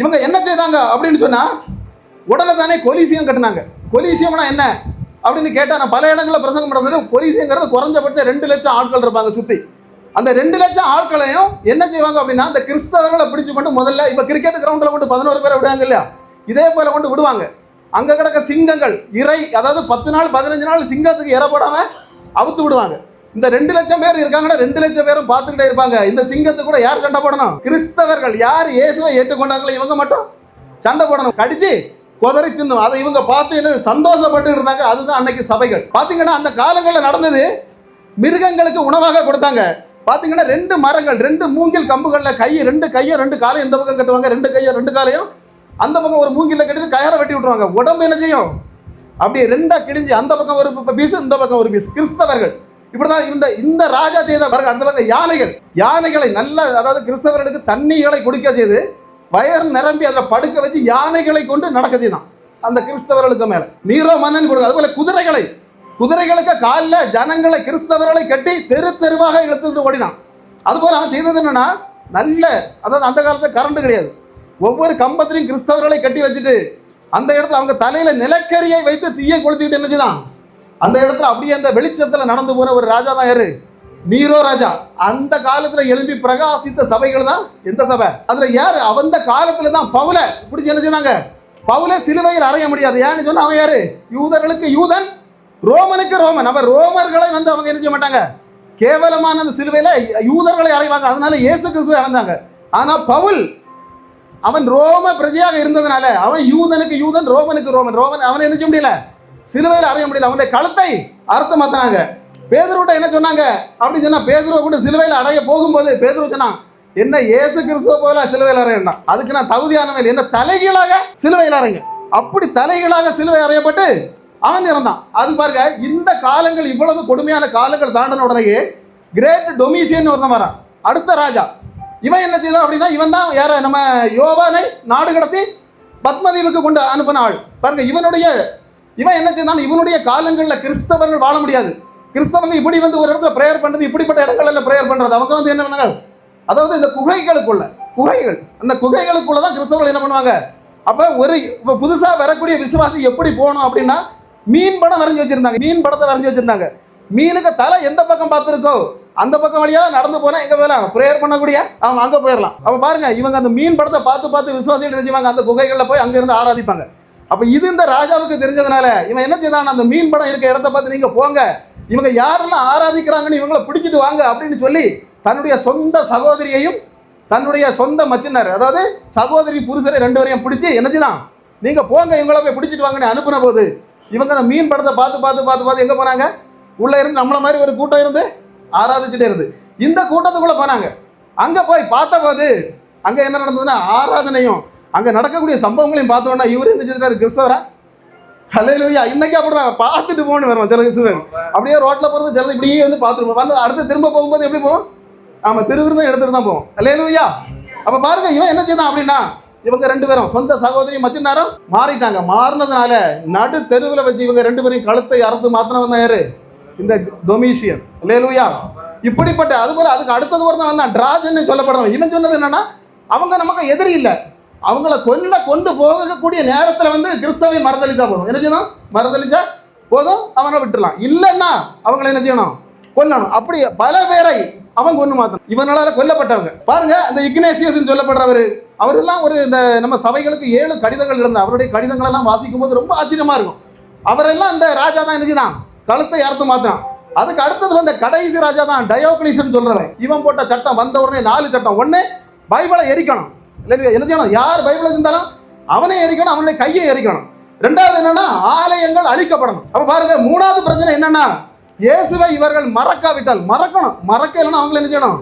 இவங்க என்ன செய்தாங்க அப்படின்னு சொன்னா உடனே தானே கொலிசியம் கட்டினாங்க. கொலிசியம்னா என்ன? அப்படின்னு கேட்டா நான் பல இடங்களில் பிரசங்கம் பண்ணுறது கொலிசியங்கிறது குறைஞ்சபட்சம் ரெண்டு லட்சம் ஆட்கள் இருப்பாங்க சுத்தி. அந்த ரெண்டு லட்சம் ஆட்களையும் என்ன செய்வாங்க அப்படின்னா அந்த கிறிஸ்தவர்களை பிடிச்சு கொண்டு முதல்ல இப்போ கிரிக்கெட் கிரவுண்டில் கொண்டு பதினோரு பேரை விடுவாங்க இல்லையா? இதே போல கொண்டு விடுவாங்க. அங்க கிடக்க சிங்கங்கள் இறை அதாவது பத்து நாள் பதினஞ்சு நாள் சிங்கத்துக்கு இற அவுத்து விடுவாங்க. இந்த ரெண்டு லட்சம் பேர் இருக்காங்கன்னா ரெண்டு லட்சம் பேரும் பார்த்துக்கிட்டே இருப்பாங்க. இந்த சிங்கத்தை கூட யார் சண்டை போடணும்? கிறிஸ்தவர்கள். யார் இயேசுவை ஏற்றுக்கொண்டாங்களோ இவங்க மட்டும் சண்டை போடணும். கடிச்சு குதறி தின்னும். அதை இவங்க பார்த்து என்ன சந்தோஷப்பட்டு இருந்தாங்க. அதுதான் அன்னைக்கு சபைகள். பார்த்தீங்கன்னா அந்த காலங்களில் நடந்தது மிருகங்களுக்கு உணவாக கொடுத்தாங்க. பார்த்தீங்கன்னா ரெண்டு மரங்கள் ரெண்டு மூங்கில் கம்புகளில் கை ரெண்டு கையும் ரெண்டு காலையும் இந்த பக்கம் கட்டுவாங்க. ரெண்டு கையும் ரெண்டு காலையும் அந்த பக்கம் ஒரு மூங்கில் கட்டிட்டு கயரை வெட்டி விட்டுருவாங்க. உடம்பு என்ன செய்யும்? அப்படியே ரெண்டாக கிழிஞ்சு அந்த பக்கம் ஒரு பீஸ் இந்த பக்கம் ஒரு பீஸ். கிறிஸ்தவர்கள். இப்படிதான் இந்த இந்த ராஜா செய்த பாருங்க அந்த பக்கம் யானைகள் யானைகளை நல்ல அதாவது கிறிஸ்தவர்களுக்கு தண்ணிகளை குடிக்க செய்து வயர் நிரம்பி அதில் படுக்க வச்சு யானைகளை கொண்டு நடக்க செய்தான். அந்த கிறிஸ்தவர்களுக்கு மேல. நீரோ மன்னன் கொடுக்க அதுபோல குதிரைகளை குதிரைகளுக்கு காலில் ஜனங்களை கிறிஸ்தவர்களை கட்டி தெரு தெருவாக இழுத்துட்டு ஓடினான். அதுபோல் அவன் செய்தது என்னன்னா நல்ல அதாவது அந்த காலத்தில் கரண்ட் கிடையாது. ஒவ்வொரு கம்பத்திலையும் கிறிஸ்தவர்களை கட்டி வச்சுட்டு அந்த இடத்துல அவங்க தலையில நிலக்கரியை வைத்து தீயை கொளுத்திக்கிட்டு என்ன செய்தான்? அந்த இடத்துல அப்படியே அந்த வெளிச்சத்தில் நடந்து போன ஒரு ராஜா தான் யாரு? நீரோ ராஜா. அந்த காலத்துல எழும்பி பிரகாசித்த சபைகள் தான் எந்த சபை? அதுல யாரு? அந்த காலத்துல தான் பவுல. பிடிச்சி என்ன செய்தாங்க? பவுல சிலுவையில் அறைய முடியாது. ஏன்னு சொன்னா அவன் யாரு? யூதர்களுக்கு யூதன் ரோமனுக்கு ரோமன். அவன் ரோமர்களை வந்து அவங்க என்ன செய்ய மாட்டாங்க? கேவலமான அந்த சிலுவையில யூதர்களை அறைவாங்க. அதனால இயேசு கிறிஸ்துவை இறந்தாங்க ஆனா பவுல் அவன் ரோம பிரஜையாக இருந்ததுனால அவன் யூதனுக்கு யூதன் ரோமனுக்கு ரோமன். ரோமன் அவனை என்ன செய்ய முடியல? சிலுவையில் அறைய முடியல. அவனுடைய களத்தை அறுத்து மாத்தினாங்க. பேதுருட்ட என்ன சொன்னாங்க? அப்படின்னு சொன்னா பேதுருவை கூட சிலுவையில் அடைய போகும்போது பேதுரு சொன்னான் என்ன ஏசு கிறிஸ்துவ போல சிலுவையில் அறையண்டா அதுக்கு நான் தகுதியானவன் என்ன தலைகீழாக சிலுவையில் அறைங்க. அப்படி தலைகீழாக சிலுவை அறையப்பட்டு அவன் இறந்தான். அது பாருங்க இந்த காலங்கள் இவ்வளவு கொடுமையான காலங்கள் தாண்டின உடனே கிரேட் டொமிசியன் ஒருத்தன் வரான். அடுத்த ராஜா. இவன் என்ன செய்தான் அப்படின்னா இவன் தான் யார நம்ம யோவானை நாடு கடத்தி பத்மதீவுக்கு கொண்டு அனுப்பின ஆள். பாருங்க இவனுடைய இவன் என்ன செய்தான் இவனுடைய காலங்களில் கிறிஸ்தவர்கள் வாழ முடியாது. கிறிஸ்தவங்க இப்படி வந்து ஒரு இடத்துல ப்ரேயர் பண்ணுறது இப்படிப்பட்ட இடங்கள்ல ப்ரேயர் பண்ணுறது அவங்க வந்து என்ன பண்ணாங்க அதாவது இந்த குகைகளுக்குள்ள குகைகள் அந்த குகைகளுக்குள்ள தான் கிறிஸ்தவர்கள் என்ன பண்ணுவாங்க? அப்போ ஒரு இப்போ புதுசாக வரக்கூடிய விசுவாசி எப்படி போகணும் அப்படின்னா மீன் படம் வரைஞ்சி வச்சுருந்தாங்க. மீன் படத்தை வரைஞ்சி வச்சுருந்தாங்க. மீனுக்கு தலை எந்த பக்கம் பார்த்துருக்கோ அந்த பக்கம் வழியாக நடந்து போனால் எங்கே போகலாம் ப்ரேயர் பண்ணக்கூடிய அவங்க அங்கே போயிடலாம். அப்போ பாருங்க இவங்க அந்த மீன் படத்தை பார்த்து பார்த்து விசுவாசிகள் செய்வாங்க? அந்த குகைகளில் போய் அங்கேருந்து ஆராதிப்பாங்க. அப்ப இது இந்த ராஜாவுக்கு தெரிஞ்சதுனால இவன் என்ன செய்தான்? அந்த மீன் படம் இருக்க இடத்த பார்த்து நீங்க போங்க. இவங்க யாரெல்லாம் ஆராதிக்கிறாங்கன்னு இவங்களை பிடிச்சிட்டு வாங்க அப்படின்னு சொல்லி தன்னுடைய சொந்த சகோதரியையும் தன்னுடைய சொந்த மச்சினர் அதாவது சகோதரி புருஷரை ரெண்டு வரையும் பிடிச்சி என்னச்சுதான் நீங்கள் போங்க இவங்கள போய் பிடிச்சிட்டு வாங்கன்னு அனுப்புன போது இவங்க அந்த மீன் படத்தை பார்த்து பார்த்து பார்த்து பார்த்து எங்கே போனாங்க? உள்ளே இருந்து நம்மள மாதிரி ஒரு கூட்டம் இருந்து ஆராதிச்சுட்டே இருந்து இந்த கூட்டத்துக்குள்ளே போனாங்க. அங்கே போய் பார்த்த போது அங்கே என்ன நடந்ததுன்னா ஆராதனையும் அங்கே நடக்கக்கூடிய சம்பவங்களையும் பார்த்தோன்னா இவர் என்ன செஞ்சிட்டாரு கிறிஸ்தவரா? ஹalleluya. இன்னைக்கு அப்படிதான் பார்த்துட்டு போகணும் வரும் சில கிறிஸ்தவன் அப்படியே ரோட்டில் போகிறது சிலது இப்படியே வந்து பார்த்துருப்போம் வந்து அடுத்து திரும்ப போகும்போது எப்படி போவோம்? ஆமாம் திருவிருந்தம் எடுத்துட்டு தான் போவோம். ஹalleluya. அப்போ பாருங்க இவன் என்ன செய்தான் அப்படின்னா இவங்க ரெண்டு பேரும் சொந்த சகோதரி மச்சினாரும் மாறிட்டாங்க. மாறினதுனால நடு தெருவில் வச்சு இவங்க ரெண்டு பேரையும் கழுத்தை அறுத்து மாத்தினவன் தான் யாரு? இந்த டொமிஷியன் லேலுயா இப்படிப்பட்ட அதுபோல் அதுக்கு அடுத்தது ஒரு தான் வந்தான். டிராஜன்னு சொல்லப்படுறவன். இவன் சொன்னது என்னன்னா அவங்க நமக்கு எதிரி இல்லை. அவங்கள கொல்ல கொண்டு போகக்கூடிய நேரத்தில் வந்து கிறிஸ்தவை மறந்தளிச்சா போதும். என்ன செய்யணும்? மறந்தளிச்சா போதும் அவனை விட்டுலாம் இல்லைன்னா அவங்கள என்ன செய்யணும்? கொல்லணும். அப்படி பல பேரை அவன் கொண்டு மாத்தணும். இவனால கொல்லப்பட்டவங்க. பாருங்க அந்த இக்னேசியஸ் சொல்லப்படுறவர் அவரெல்லாம் ஒரு இந்த நம்ம சபைகளுக்கு ஏழு கடிதங்கள் இருந்த அவருடைய கடிதங்கள் எல்லாம் வாசிக்கும் போது ரொம்ப ஆச்சரியமா இருக்கும். அவரெல்லாம் அந்த ராஜா தான் என்ன செய்தான்? கழுத்தை அறுத்து மாத்தினான். அதுக்கு அடுத்தது வந்து கடைசி ராஜா தான் டயோக்ளிசன் சொல்றவன். இவன் போட்ட சட்டம் வந்த உடனே நாலு சட்டம். ஒன்று பைபிளை எரிக்கணும். இல்லை என்ன செய்யணும்? யார் பைபிள் செஞ்சாலும் அவனை எரிக்கணும் அவனுடைய கையை எரிக்கணும். ரெண்டாவது என்னன்னா ஆலயங்கள் அழிக்கப்படணும். அப்ப பாருங்க மூணாவது பிரச்சனை என்னன்னா இயேசுவை இவர்கள் மறக்காவிட்டால் மறக்கணும். மறக்க இல்லைன்னா அவங்களை என்ன செய்யணும்?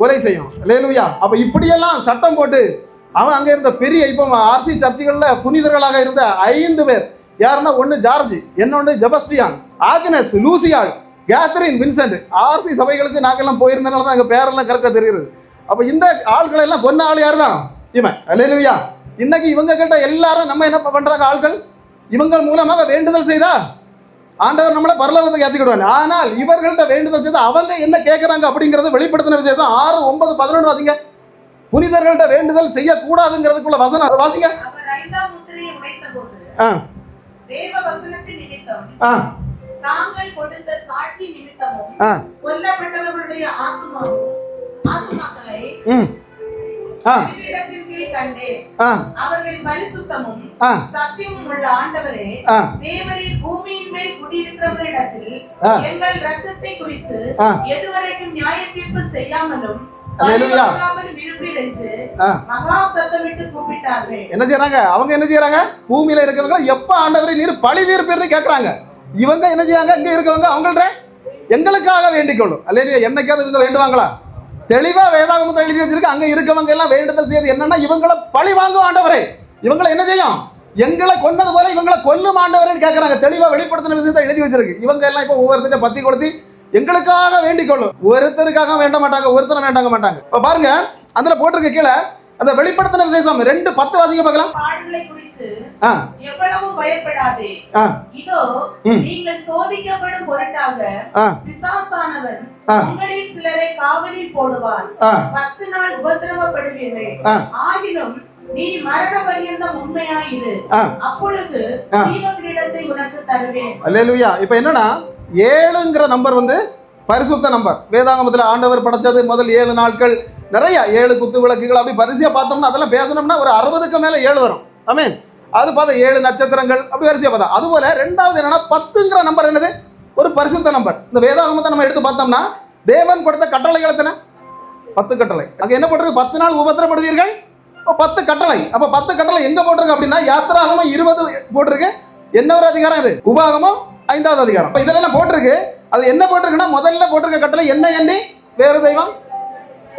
கொலை செய்யும் லேலுயா அப்ப இப்படியெல்லாம் சட்டம் போட்டு அவன் அங்கே இருந்த பெரிய இப்போ ஆர்சி சர்ச்சுகள்ல புனிதர்களாக இருந்த ஐந்து பேர். யாருன்னா ஒன்று ஜார்ஜ் என்னொன்று ஜெபஸ்டியான் ஆக்னஸ் லூசியாள் கேத்ரின் வின்சென்ட். ஆர்சி சபைகளுக்கு நாங்கள்லாம் போயிருந்தனால தான் எங்கள் பேரெல்லாம் கரெக்டாக தெரிகிறது. அப்போ இந்த ஆள்களை எல்லாம் கொன்ன ஆள் யார் தான். இவன். அல்லேலுயா இன்னைக்கு இவங்க கிட்ட எல்லாரும் நம்ம என்ன பண்றாங்க ஆள்கள் இவங்கள் மூலமாக வேண்டுதல் செய்தா? ஆண்டவர் நம்மளை பரலோகத்துக்கு ஏற்றிக்கிடுவாங்க ஆனால் இவர்கள்ட்ட வேண்டுதல் செய்தா அவங்க என்ன கேட்குறாங்க அப்படிங்கிறத வெளிப்படுத்தின விசேஷம் ஆறு ஒன்பது பதினொன்று வாசிங்க. புனிதர்கள்ட்ட வேண்டுதல் செய்யக்கூடாதுங்கிறதுக்குள்ள வசனம் வாசிங்க. ஆ. தேவ வசனத்தின் நிமித்தம் ஆ. தாங்கள் கொடுத்த சாட்சி நிமித்தமும் கொல்லப்பட்டவர்களுடைய அவர்கள் பரிசுத்தமும். சத்தியமும் உள்ள ஆண்டவரே பூமியின் மேல். எங்கள் ரத்தத்தை குறித்து. எதுவரைக்கும் நியாய தீர்ப்பு செய்யாமலும் கூப்பிட்டார்கள். என்ன செய்றாங்க? அவங்க என்ன செய்றாங்க? பூமியில இருக்கிறவங்க எப்ப ஆண்டவரை நீர் பழி தீர்ப்பீர்னு கேட்கறாங்க இவங்க என்ன செய்றாங்க? இங்க இருக்கவங்க அவங்கள்ட்ட எங்களுக்காக வேண்டிக் கொள்ளும். அல்லையா என்னைக்காவது இவங்க வேண்டுவாங்களா? தெளிவா வேதாகமத்தில் எழுதி வச்சிருக்கு. அங்க இருக்கவங்க எல்லாம் வேண்டுதல் செய்யறது என்னன்னா இவங்களை பழி வாங்கும் ஆண்டவரே. இவங்களை என்ன செய்யும்? எங்களை கொன்னது போல இவங்களை கொல்லும் ஆண்டவரேன்னு கேட்கறாங்க தெளிவா வெளிப்படுத்தின விஷயத்தை எழுதி வச்சிருக்கு. இவங்க எல்லாம் இப்போ ஒவ்வொருத்தர பத்தி கொளுத்தி எங்களுக்காக வேண்டிக் கொள்ளும் ஒருத்தருக்காக வேண்ட மாட்டாங்க ஒருத்தரை வேண்டாங்க மாட்டாங்க. இப்ப பாருங்க அதுல போட்டிருக்க கீழே. அந்த வெளிப்படுத்தின விசேஷம் ரெண்டு பத்து வாசிக்க பார்க்கலாம். எவ்வளவு பயப்படாதே. இதோ. நீங்கள் சோதிக்கப்படும் பொருட்டாக பிசாசானவன். உங்களில் சிலரை காவலில் போடுவான் பத்து நாள் உபத்திரவப்படுவீர்கள் ஆ. ஆகிலும் நீ மரண பரியந்தம் உண்மையாயிரு. ஆ. அப்பொழுது ஆ. ஜீவ கிரீடத்தை உனக்கு தருவேன். அல்லேலூயா. இப்போ என்னன்னா ஏழுங்கிற நம்பர் வந்து பரிசுத்த நம்பர் வேதாகமத்தில் ஆண்டவர் படைச்சது முதல் ஏழு நாட்கள். நிறைய ஏழு குத்து விளக்குகள் அப்படி வரிசையாக பார்த்தோம்னா அதெல்லாம் பேசணும்னா ஒரு அறுபதுக்கு மேலே ஏழு வரும். ஆமீன் அது பார்த்தா ஏழு நட்சத்திரங்கள் அப்படி வரிசையாக பார்த்தா. அதுபோல ரெண்டாவது என்னன்னா பத்துங்கிற நம்பர் என்னது? ஒரு பரிசுத்த நம்பர் இந்த வேதாகமத்தை நம்ம எடுத்து பார்த்தோம்னா தேவன் கொடுத்த கட்டளைகள் எத்தனை பத்து கட்டளை. அங்கே என்ன போட்டிருக்கு? பத்து நாள் உபத்திரப்படுவீர்கள்? இப்போ பத்து கட்டளை. அப்போ பத்து கட்டளை எங்கே போட்டிருக்கு அப்படின்னா யாத்திராகமும் இருபது போட்டிருக்கு. என்ன ஒரு அதிகாரம் இது? உபாகமும் ஐந்தாவது அதிகாரம். அப்ப இதெல்லாம் போட்டிருக்கு? அது என்ன போட்டிருக்குன்னா முதல்ல போட்டிருக்க கட்டளை என்ன எண்ணி? வேறு தெய்வம்.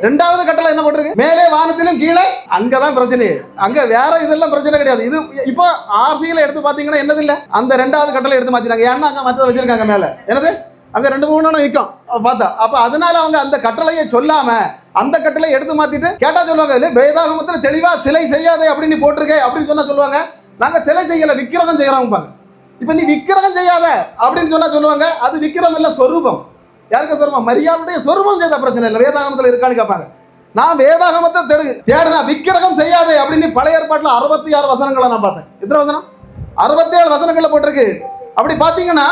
ரெண்டாவது கட்டளை என்ன போட்டிருக்கு? மேலே வானத்திலும் கீழே அங்கதான் பிரச்சனை. அங்க வேற இதெல்லாம் பிரச்சனை கிடையாது. இது இப்போ ஆர்சியில எடுத்து பாத்தீங்கன்னா என்னது இல்ல அந்த ரெண்டாவது கட்டளை எடுத்து மாத்தினாங்க ஏன்னா அங்க மற்ற வச்சிருக்காங்க மேல. என்னது? அங்க ரெண்டு மூணு நாளும் நிற்கும் பார்த்தா அப்ப அதனால அவங்க அந்த கட்டளையை சொல்லாம அந்த கட்டளை எடுத்து மாத்திட்டு கேட்டா சொல்லுவாங்க இல்ல வேதாகமத்துல தெளிவா சிலை செய்யாதே அப்படின்னு போட்டிருக்கே அப்படின்னு சொன்னா சொல்லுவாங்க. நாங்க சிலை செய்யல விக்கிரகம் செய்யறோம் இப்ப நீ விக்கிரகம் செய்யாத அப்படின்னு சொன்னா சொல்லுவாங்க. அது விக்கிரம் இல்ல சொரூபம். யாருக்கு சொரூபம் மரியாளுடைய சொரூபம் செய்த பிரச்சனை இல்லை. வேதாகமத்தில் இருக்கான்னு கேட்பாங்க. நான் வேதாகமத்தை தேடு தேடுனா விக்கிரகம் செய்யாதே அப்படின்னு பழைய ஏற்பாட்டில் அறுபத்தி ஆறு வசனங்களை நான் பார்த்தேன். எத்தனை வசனம்? அறுபத்தி ஏழு வசனங்களில் போட்டிருக்கு. அப்படி பார்த்தீங்கன்னா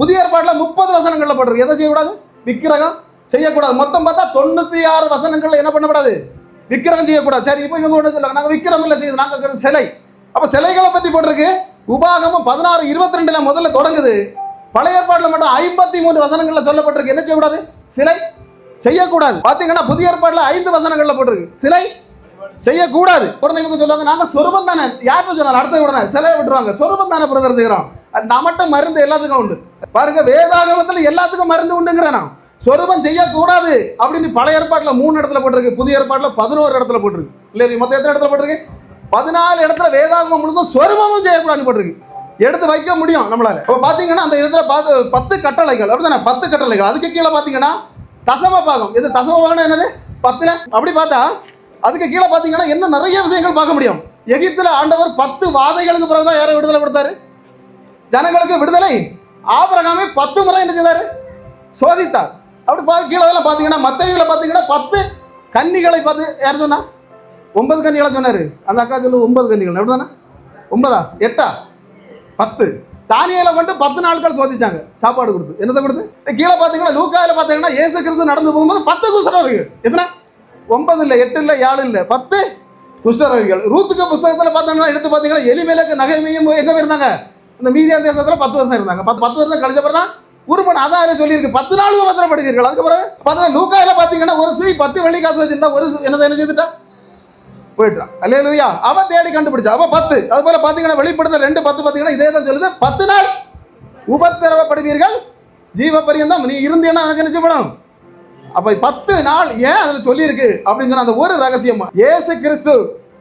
புதிய ஏற்பாட்டில் முப்பது வசனங்களில் போட்டிருக்கு. எதை செய்யக்கூடாது? விக்கிரகம் செய்யக்கூடாது. மொத்தம் பார்த்தா தொண்ணூற்றி ஆறு வசனங்களில் என்ன பண்ணக்கூடாது விக்கிரகம் செய்யக்கூடாது. சரி இப்போ இவங்க ஒன்று சொல்லுவாங்க. நாங்கள் விக்கிரம் இல்லை செய்யுது. நாங்கள் சிலை. அப்போ சிலைகளை பற்றி போட்டிருக்கு. உபாகமும் பதினாறு இருபத்தி ரெண்டில் முதல்ல தொடங்குது. பழைய ஏற்பாட்டில் மட்டும் ஐம்பத்தி மூணு வசனங்களில் சொல்லப்பட்டிருக்கு. என்ன செய்யக்கூடாது? சிலை செய்யக்கூடாது. பார்த்தீங்கன்னா புதிய ஏற்பாட்டில் ஐந்து வசனங்களில் போட்டிருக்கு. சிலை செய்யக்கூடாது. உடனே இவங்க சொல்லுவாங்க நாங்கள் சொருபம் தானே. யார்கிட்ட சொன்னாங்க அடுத்த உடனே சிலையை விட்டுருவாங்க. சொருபம் தானே பிரதர் செய்கிறோம் நம்மகிட்ட மருந்து எல்லாத்துக்கும் உண்டு. பாருங்க வேதாகமத்தில் எல்லாத்துக்கும் மருந்து உண்டுங்கிறேன் நான். சொருபம் செய்யக்கூடாது அப்படின்னு பழைய ஏற்பாட்டில் மூணு இடத்துல போட்டிருக்கு. புதிய ஏற்பாட்டில் பதினோரு இடத்துல போட்டிருக்கு. இல்லை மொத்தம் எத்தனை இடத்துல போட்டிருக்கு? பதினாலு இடத்துல வேதாகமம் முழுசும் சொருபமும் செய்யக்கூடாதுன்னு போட்டிருக்கு. எடுத்து வைக்க முடியும் நம்மளால. இப்போ பார்த்தீங்கன்னா அந்த இடத்துல பார்த்து பத்து கட்டளைகள். அப்படிதானே? பத்து கட்டளைகள். அதுக்கு கீழே பார்த்தீங்கன்னா தசம பாகம். இது தசம பாகம் என்னது? பத்துல. அப்படி பார்த்தா அதுக்கு கீழே பார்த்தீங்கன்னா இன்னும் நிறைய விஷயங்கள் பார்க்க முடியும். எகிப்தில் ஆண்டவர் பத்து வாதைகளுக்கு பிறகு தான் யாரை விடுதலை கொடுத்தாரு? ஜனங்களுக்கு விடுதலை. ஆபரகாமே பத்து முறை என்ன செய்தார்? சோதித்தார். அப்படி பார்த்து கீழே எல்லாம் பார்த்தீங்கன்னா மத்தையில் பார்த்தீங்கன்னா பத்து கன்னிகளை பார்த்து யார் சொன்னா? ஒன்பது கன்னிகளை சொன்னார். அந்த அக்கா சொல்லு ஒன்பது கன்னிகள். எப்படி தானே ஒன்பதா? எட்டா? பத்து. தானியலை மட்டும் பத்து நாட்கள் சோதிச்சாங்க. சாப்பாடு கொடுத்து. என்னத்தை கொடுத்து? கீழே பார்த்தீங்கன்னா லூக்காயில் பார்த்தீங்கன்னா ஏசு கிறிஸ்து நடந்து போகும்போது பத்து குஷ்டரோகிகள் எத்தனை? ஒன்பது இல்லை எட்டு இல்லை ஏழு இல்லை பத்து குஷ்டரோகிகள் ரூத்துக்கு புஸ்தகத்தில் பார்த்தோம்னா எடுத்து பார்த்தீங்கன்னா எலிமேலுக்கு நகைமையும் எங்கே இருந்தாங்க இந்த மீதியா தேசத்தில் பத்து வருஷம் இருந்தாங்க. பத்து பத்து வருஷம் கழிச்ச பிறகு தான் அதான் அதில் சொல்லியிருக்கு. பத்து நாள் உபத்திரப்படுவீர்கள். அதுக்கப்புறம் பார்த்தீங்கன்னா லூக்காயில் பார்த்தீங்கன்னா ஒரு ஸ்ரீ பத்து வெள்ளி காசு வச்சுருந்தா ஒரு என்னதை என்ன செய்துட்டா? போயிட்டான் அல்லேலூயா. அவன் தேடி கண்டுபிடிச்சா. அவன் பத்து. அது போல பார்த்தீங்கன்னா வெளிப்படுத்த ரெண்டு பத்து பார்த்தீங்கன்னா இதே தான் சொல்லுது. பத்து நாள் உபத்திரவப்படுவீர்கள். ஜீவ பரியந்தம் நீ இருந்தேன்னா எனக்கு நிச்சயப்படும் அப்ப பத்து நாள் ஏன் அதில் சொல்லியிருக்கு? அப்படின்னு சொன்ன அந்த ஒரு ரகசியம். இயேசு கிறிஸ்து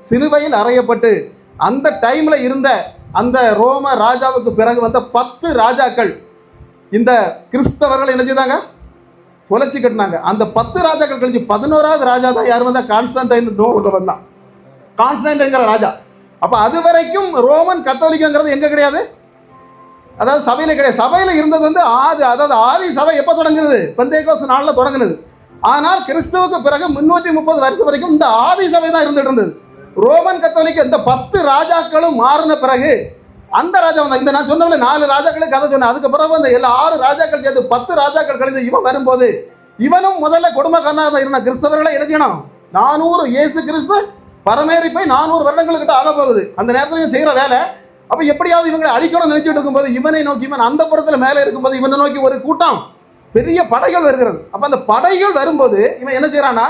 சிலுவையில் அறையப்பட்டு அந்த டைம்ல இருந்த அந்த ரோம ராஜாவுக்கு பிறகு வந்த பத்து ராஜாக்கள் இந்த கிறிஸ்தவர்கள் என்ன செய்தாங்க? தொலைச்சி கட்டினாங்க. அந்த பத்து ராஜாக்கள் கழிச்சு பதினோராவது ராஜா தான் யார் வந்தா? கான்ஸ்டன்டைன் நோ வந்தான் கான்ஸ்டன்ட்ங்கிற ராஜா. அப்போ அது வரைக்கும் ரோமன் கத்தோலிக்கங்கிறது எங்கே கிடையாது? அதாவது சபையில் கிடையாது. சபையில் இருந்தது வந்து ஆதி அதாவது ஆதி சபை எப்போ தொடங்குது? பந்தேகோஸ் நாளில் தொடங்குனது. ஆனால் கிறிஸ்துவுக்கு பிறகு முன்னூற்றி முப்பது வருஷம் வரைக்கும் இந்த ஆதி சபை தான் இருந்துட்டு இருந்தது. ரோமன் கத்தோலிக்க இந்த பத்து ராஜாக்களும் மாறின பிறகு அந்த ராஜா வந்தாங்க இந்த நான் சொன்னவங்க நாலு ராஜாக்களுக்கு கதை சொன்னேன். அதுக்கு பிறகு அந்த எல்லா ஆறு ராஜாக்கள் சேர்த்து பத்து ராஜாக்கள் கழிந்து இவன் வரும்போது இவனும் முதல்ல குடும்பக்காரனாக இருந்த கிறிஸ்தவர்களை என்ன செய்யணும்? நானூறு இயேசு கிறிஸ்து பரமேறி போய் நானூறு வருடங்களுக்கிட்ட ஆக போகுது. அந்த நேரத்தில் இவன் செய்கிற வேலை. அப்போ எப்படியாவது இவங்களை அழிக்கணும்னு நினைச்சிட்டு இருக்கும்போது இவனை நோக்கி இவன் அந்த புறத்தில் மேலே இருக்கும்போது இவனை நோக்கி ஒரு கூட்டம் பெரிய படைகள் வருகிறது. அப்போ அந்த படைகள் வரும்போது இவன் என்ன செய்கிறான்னா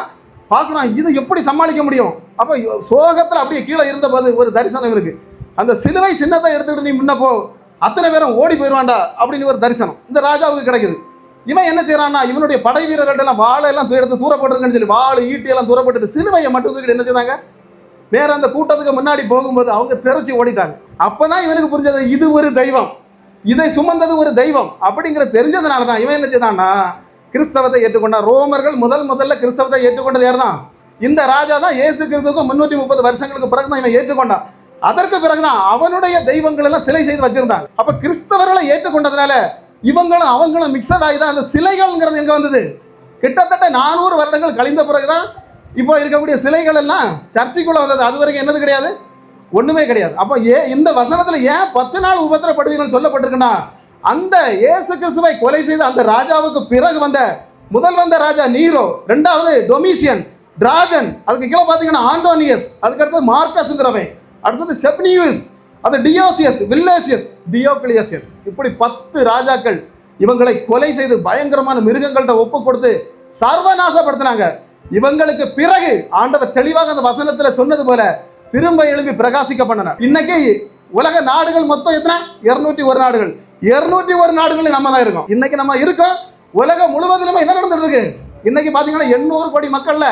பார்க்குறான் இது எப்படி சமாளிக்க முடியும்? அப்போ சோகத்தில் அப்படியே கீழே இருந்தபோது ஒரு தரிசனம் இருக்கு. அந்த சிலுவை சின்னத்தை எடுத்துக்கிட்டு நீ முன்ன போ அத்தனை பேரும் ஓடி போயிடுவாண்டா அப்படின்னு ஒரு தரிசனம். இந்த ராஜாவுக்கு கிடைக்குது. இவன் என்ன செய்யறான்னா இவனுடைய படை வீரர்கள்ட்ட எல்லாம் வாழை எல்லாம் எடுத்து தூரப்பட்டிருக்குன்னு சொல்லி வாள் ஈட்டி எல்லாம் தூரப்பட்டு சிலுவையை மட்டும் என்ன செய்தாங்க? வேற அந்த கூட்டத்துக்கு முன்னாடி போகும்போது அவங்க பிறச்சி ஓடிட்டாங்க. அப்போதான் இவனுக்கு புரிஞ்சது இது ஒரு தெய்வம். இதை சுமந்தது ஒரு தெய்வம். அப்படிங்கிற தெரிஞ்சதுனால தான் இவன் என்ன செய்தான்னா கிறிஸ்தவத்தை ஏற்றுக்கொண்டான். ரோமர்கள் முதல் முதல்ல கிறிஸ்தவத்தை ஏற்றுக்கொண்டது யார் தான் இந்த ராஜா தான் இயேசு கிறிஸ்துக்கும் முன்னூற்றி முப்பது வருஷங்களுக்கு பிறகு தான் இவன் ஏற்றுக்கொண்டான். அதற்கு பிறகுதான் அவனுடைய தெய்வங்கள் எல்லாம் சிலை செய்து வச்சிருந்தாங்க. அப்ப கிறிஸ்தவர்களை ஏற்றுக்கொண்டதுனால இவங்களும் அவங்களும் மிக்சட் ஆகி தான் அந்த சிலைகள்ங்கிறது எங்க வந்தது? கிட்டத்தட்ட நானூறு வருடங்கள் கழிந்த பிறகுதான் இப்போ இருக்கக்கூடிய சிலைகள் எல்லாம் சர்ச்சைக்குள்ள வந்தது. அது வரைக்கும் என்னது கிடையாது? ஒண்ணுமே கிடையாது. அப்போ ஏ இந்த வசனத்துல ஏன் பத்து நாள் உபத்திரப்படுவீங்கன்னு சொல்லப்பட்டிருக்குன்னா அந்த இயேசு கிறிஸ்துவை கொலை செய்த அந்த ராஜாவுக்கு பிறகு வந்த முதல் வந்த ராஜா நீரோ ரெண்டாவது டொமிசியன் டிராகன் அதுக்கு கீழே பார்த்தீங்கன்னா ஆண்டோனியஸ் அதுக்கு அடுத்தது அடுத்தது செப்னியூஸ் அது டியோசியஸ் வில்லேசியஸ் டியோக்ளியசியன் இப்படி பத்து ராஜாக்கள் இவங்களை கொலை செய்து பயங்கரமான மிருகங்கள்கிட்ட ஒப்பு கொடுத்து சர்வநாசப்படுத்தினாங்க. இவங்களுக்கு பிறகு ஆண்டவர் தெளிவாக அந்த வசனத்தில் சொன்னது போல திரும்ப எழுப்பி பிரகாசிக்க பண்ணனர் இன்னைக்கு உலக நாடுகள் மொத்தம் எத்தனை? இருநூற்றி ஒரு நாடுகள். இருநூற்றி ஒரு நாடுகள் நம்ம தான் இருக்கோம். இன்னைக்கு நம்ம இருக்கோம். உலகம் முழுவதிலுமே என்ன நடந்துட்டு இருக்கு இன்னைக்கு பாத்தீங்கன்னா எண்ணூறு கோடி மக்கள்ல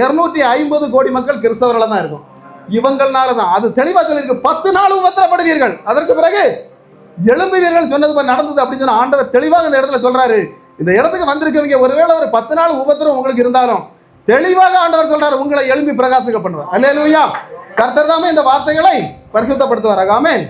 இருநூற்றி ஐம்பது கோடி மக்கள் கிறிஸ்தவர்கள தான் இருக்கும். இவங்கள்னால தான். அது தெளிவாக சொல்லியிருக்கு. பத்து நாள் உபத்திரப்படுவீர்கள். அதற்கு பிறகு எழும்புவீர்கள் சொன்னது போல நடந்தது அப்படின்னு சொன்ன ஆண்டவர் தெளிவாக இந்த இடத்துல சொல்றாரு. இந்த இடத்துக்கு வந்திருக்கவங்க ஒருவேளை ஒரு பத்து நாள் உபத்திரம் உங்களுக்கு இருந்தாலும் தெளிவாக ஆண்டவர் சொல்றாரு உங்களை எழும்பி பிரகாசிக்க பண்ணுவார் அல்லேலூயா கர்த்தர் தாமே இந்த வார்த்தைகளை பரிசுத்தப்படுத்துவார் ஆமென்